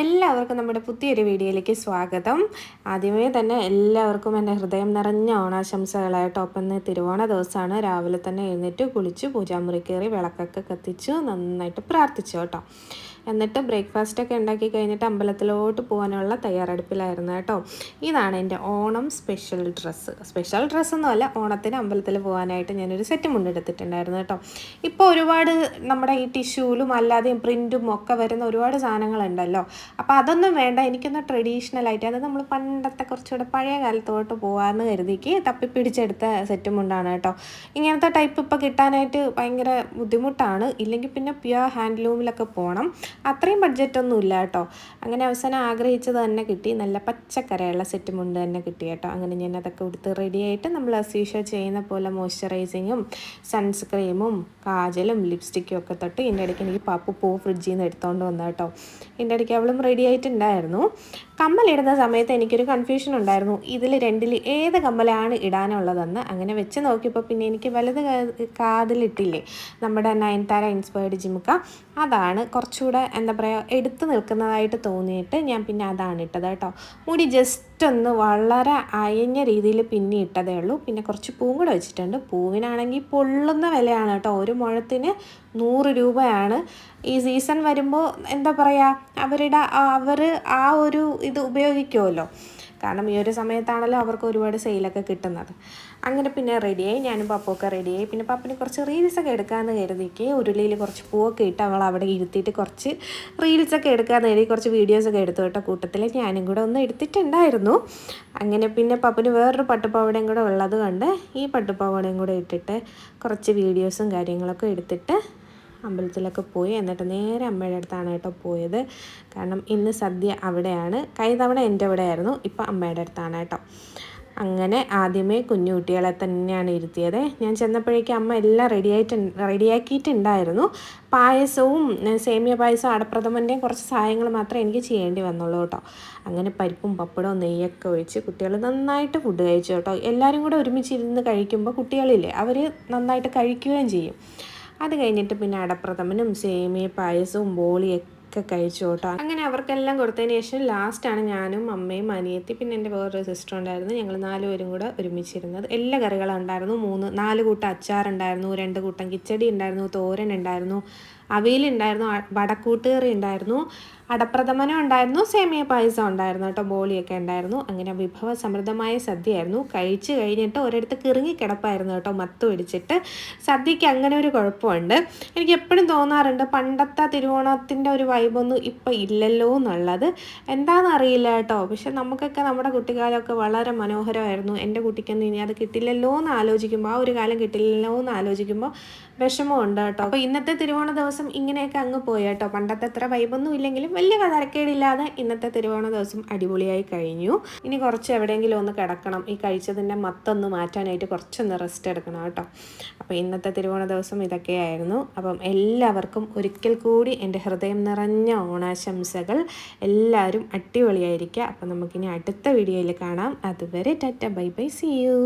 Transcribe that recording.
എല്ലാവർക്കും നമ്മുടെ പുതിയൊരു വീഡിയോയിലേക്ക് സ്വാഗതം. ആദ്യമേ തന്നെ എല്ലാവർക്കും എന്റെ ഹൃദയം നിറഞ്ഞ ഓണാശംസകളായിട്ട് ഒപ്പം തിരുവോണ ദിവസമാണ്. രാവിലെ തന്നെ എഴുന്നേറ്റ് കുളിച്ച് പൂജാമുറി കയറി വിളക്കൊക്കെ കത്തിച്ചു നന്നായിട്ട് പ്രാർത്ഥിച്ചു കേട്ടോ എന്നിട്ട് ബ്രേക്ക്ഫാസ്റ്റ് ഒക്കെ ഉണ്ടാക്കി കഴിഞ്ഞിട്ട് അമ്പലത്തിലോട്ട് പോകാനുള്ള തയ്യാറെടുപ്പിലായിരുന്നു കേട്ടോ. ഇതാണ് എന്റെ ഓണം സ്പെഷ്യൽ ഡ്രസ്സ് സ്പെഷ്യൽ ഡ്രസ്സൊന്നുമല്ല ഓണത്തിന് അമ്പലത്തിൽ പോകാനായിട്ട് ഞാനൊരു സെറ്റ് മുണ്ടെടുത്തിട്ടുണ്ടായിരുന്നു കേട്ടോ. ഇപ്പോൾ ഒരുപാട് നമ്മുടെ ഈ ടിഷ്യൂലും അല്ലാതെയും പ്രിന്റും ഒക്കെ വരുന്ന ഒരുപാട് സാധനങ്ങളുണ്ടല്ലോ. അപ്പോൾ അതൊന്നും വേണ്ട എനിക്കൊന്ന് ട്രഡീഷണൽ ആയിട്ട് അത് നമ്മൾ പണ്ടത്തെ കുറച്ചുകൂടെ പഴയ കാലത്തോട്ട് പോകാമെന്ന് കരുതിക്ക് തപ്പി പിടിച്ചെടുത്ത സെറ്റ് മുണ്ടാണ് കേട്ടോ. ഇങ്ങനത്തെ ടൈപ്പ് ഇപ്പോൾ കിട്ടാനായിട്ട് ഭയങ്കര ബുദ്ധിമുട്ടാണ്. ഇല്ലെങ്കിൽ പിന്നെ പ്യുവർ ഹാൻഡ്ലൂമിലൊക്കെ പോകണം അത്രയും ബഡ്ജറ്റൊന്നും ഇല്ല കേട്ടോ. അങ്ങനെ അവസാനം ആഗ്രഹിച്ചത് തന്നെ കിട്ടി. നല്ല പച്ചക്കരയുള്ള സെറ്റ് മുണ്ട് തന്നെ കിട്ടി കേട്ടോ. അങ്ങനെ ഞാൻ അതൊക്കെ കൊടുത്ത് റെഡിയായിട്ട് നമ്മൾ അസ് യൂഷ്വൽ ചെയ്യുന്ന പോലെ മോയ്സ്ചറൈസിങ്ങും സൺസ്ക്രീമും കാജലും ലിപ്സ്റ്റിക്കും ഒക്കെ തൊട്ട് ഇതിന്റെ ഇടയ്ക്ക് എനിക്ക് പാപ്പു പൂ ഫ്രിഡ്ജിൽ നിന്ന് എടുത്തുകൊണ്ട് വന്നു കേട്ടോ. ഇതിന്റെ ഇടയ്ക്ക് അവളും റെഡി ആയിട്ടുണ്ടായിരുന്നു. കമ്മലിടുന്ന സമയത്ത് എനിക്കൊരു കൺഫ്യൂഷൻ ഉണ്ടായിരുന്നു. ഇതിൽ രണ്ടിൽ ഏത് കമ്മലാണ് ഇടാനുള്ളതെന്ന്. അങ്ങനെ വെച്ച് നോക്കിയപ്പോൾ പിന്നെ എനിക്ക് വലത് കാതിലിട്ടില്ലേ? നമ്മുടെ നയൻതാര ഇൻസ്പയർഡ് ജിമുക്ക. അതാണ് കുറച്ചുകൂടെ എന്താ പറയുക എടുത്തു നിൽക്കുന്നതായിട്ട് തോന്നിയിട്ട് ഞാൻ പിന്നെ അതാണ് ഇട്ടത് കേട്ടോ. മുടി ജസ്റ്റ് ഒന്ന് വളരെ അയഞ്ഞ രീതിയിൽ പിന്നെ ഇട്ടതേ ഉള്ളൂ. പിന്നെ കുറച്ച് പൂവും കൂടെ വെച്ചിട്ടുണ്ട്. പൂവിനാണെങ്കിൽ പൊള്ളുന്ന വിലയാണ് കേട്ടോ. ഒരു മുഴത്തിന് നൂറ് രൂപയാണ്. ഈ സീസൺ വരുമ്പോൾ എന്താ പറയുക അവരുടെ അവർ ആ ഒരു ഇത് ഉപയോഗിക്കുമല്ലോ. കാരണം ഈ ഒരു സമയത്താണല്ലോ അവർക്ക് ഒരുപാട് സെയിലൊക്കെ കിട്ടുന്നത്. അങ്ങനെ പിന്നെ റെഡിയായി ഞാനും പപ്പുമൊക്കെ റെഡിയായി പിന്നെ പപ്പിന് കുറച്ച് റീൽസൊക്കെ എടുക്കാമെന്ന് കരുതിക്ക് ഉരുളിയിൽ കുറച്ച് പൂവൊക്കെ ഇട്ട് അവൾ അവിടെ ഇരുത്തിയിട്ട് കുറച്ച് റീൽസൊക്കെ എടുക്കാമെന്ന് കരുതി കുറച്ച് വീഡിയോസൊക്കെ എടുത്തു കേട്ടോ കൂട്ടത്തിൽ. ഞാനും കൂടെ ഒന്ന് എടുത്തിട്ടുണ്ടായിരുന്നു. അങ്ങനെ പിന്നെ പപ്പിന് വേറൊരു പട്ടുപാവടയും കൂടെ ഉള്ളത് കൊണ്ട് ഈ പട്ടുപാവടയും കൂടെ ഇട്ടിട്ട് കുറച്ച് വീഡിയോസും കാര്യങ്ങളൊക്കെ എടുത്തിട്ട് അമ്പലത്തിലൊക്കെ പോയി എന്നിട്ട് നേരെ അമ്മയുടെ അടുത്താണ് കേട്ടോ പോയത്. കാരണം ഇന്ന് സദ്യ അവിടെയാണ്. കൈതവണ എന്റെ അവിടെ ആയിരുന്നു ഇപ്പം അമ്മയുടെ അടുത്താണ് കേട്ടോ. അങ്ങനെ ആദ്യമേ കുഞ്ഞു കുട്ടികളെ തന്നെയാണ് ഇരുത്തിയത്. ഞാൻ ചെന്നപ്പോഴേക്കും അമ്മ എല്ലാം റെഡിയായിട്ട് റെഡിയാക്കിയിട്ടുണ്ടായിരുന്നു പായസവും സേമിയ പായസവും അടപ്രഥമന്റെയും കുറച്ച് സഹായങ്ങൾ മാത്രമേ എനിക്ക് ചെയ്യേണ്ടി വന്നുള്ളൂ കേട്ടോ. അങ്ങനെ പരിപ്പും പപ്പടവും നെയ്യൊക്കെ ഒഴിച്ച് കുട്ടികൾ നന്നായിട്ട് ഫുഡ് കഴിച്ചു കേട്ടോ. എല്ലാവരും കൂടെ ഒരുമിച്ചിരുന്ന് കഴിക്കുമ്പോൾ കുട്ടികളില്ലേ അവർ നന്നായിട്ട് കഴിക്കുകയും ചെയ്യും. അത് കഴിഞ്ഞിട്ട് പിന്നെ അടപ്രഥമനും സേമിയ പായസവും ബോളിയൊക്കെ കഴിച്ചു കേട്ടോ അങ്ങനെ അവർക്കെല്ലാം കൊടുത്തതിന് ശേഷം ലാസ്റ്റാണ് ഞാനും അമ്മയും അനിയത്തി പിന്നെ എന്റെ വേറൊരു സിസ്റ്റർ ഉണ്ടായിരുന്നു. ഞങ്ങൾ നാലുപേരും കൂടെ ഒരുമിച്ചിരുന്നത്. എല്ലാ കറികളും ഉണ്ടായിരുന്നു. മൂന്ന് നാല് കൂട്ടം അച്ചാറുണ്ടായിരുന്നു. രണ്ട് കൂട്ടം കിച്ചടി ഉണ്ടായിരുന്നു. തോരൻ ഉണ്ടായിരുന്നു. അവിയലുണ്ടായിരുന്നു വടക്കൂട്ടുകറി ഉണ്ടായിരുന്നു അടപ്രഥമനം ഉണ്ടായിരുന്നു സേമിയ പായസം ഉണ്ടായിരുന്നു കേട്ടോ ബോളിയൊക്കെ ഉണ്ടായിരുന്നു. അങ്ങനെ വിഭവ സമൃദ്ധമായ സദ്യയായിരുന്നു. കഴിച്ച് കഴിഞ്ഞിട്ട് ഒരിടത്ത് കിറങ്ങി കിടപ്പായിരുന്നു കേട്ടോ മത്ത് പിടിച്ചിട്ട്. സദ്യക്ക് അങ്ങനെ ഒരു കുഴപ്പമുണ്ട്. എനിക്ക് എപ്പോഴും തോന്നാറുണ്ട് പണ്ടത്തെ തിരുവോണത്തിന്റെ ഒരു വൈബൊന്നും ഇപ്പം ഇല്ലല്ലോ എന്നുള്ളത്. എന്താണെന്ന് അറിയില്ല കേട്ടോ. പക്ഷെ നമുക്കൊക്കെ നമ്മുടെ കുട്ടിക്കാലമൊക്കെ വളരെ മനോഹരമായിരുന്നു. എന്റെ കുട്ടിക്കൊന്നും ഇനി അത് കിട്ടില്ലല്ലോ എന്ന് ആലോചിക്കുമ്പോൾ ആ ഒരു കാലം കിട്ടില്ലല്ലോ എന്ന് ആലോചിക്കുമ്പോൾ വിഷമമുണ്ട് കേട്ടോ. അപ്പോൾ ഇന്നത്തെ തിരുവോണ ദിവസം ഇങ്ങനെയൊക്കെ അങ്ങ് പോയി കേട്ടോ. പണ്ടത്തെ അത്ര വൈബൊന്നും ഇല്ലെങ്കിലും വലിയ തരക്കേടില്ലാതെ ഇന്നത്തെ തിരുവോണ ദിവസം അടിപൊളിയായി കഴിഞ്ഞു. ഇനി കുറച്ച് എവിടെയെങ്കിലും ഒന്ന് കിടക്കണം. ഈ കഴിച്ചതിന്റെ മത്തൊന്ന് മാറ്റാനായിട്ട് കുറച്ചൊന്ന് റെസ്റ്റ് എടുക്കണം കേട്ടോ. അപ്പോൾ ഇന്നത്തെ തിരുവോണ ദിവസം ഇതൊക്കെയായിരുന്നു. അപ്പം എല്ലാവർക്കും ഒരിക്കൽ കൂടി എന്റെ ഹൃദയം നിറഞ്ഞ ഓണാശംസകൾ. എല്ലാവരും അടിപൊളിയായിരിക്കുക. അപ്പം നമുക്കിനി അടുത്ത വീഡിയോയിൽ കാണാം. അതുവരെ tata bye bye see you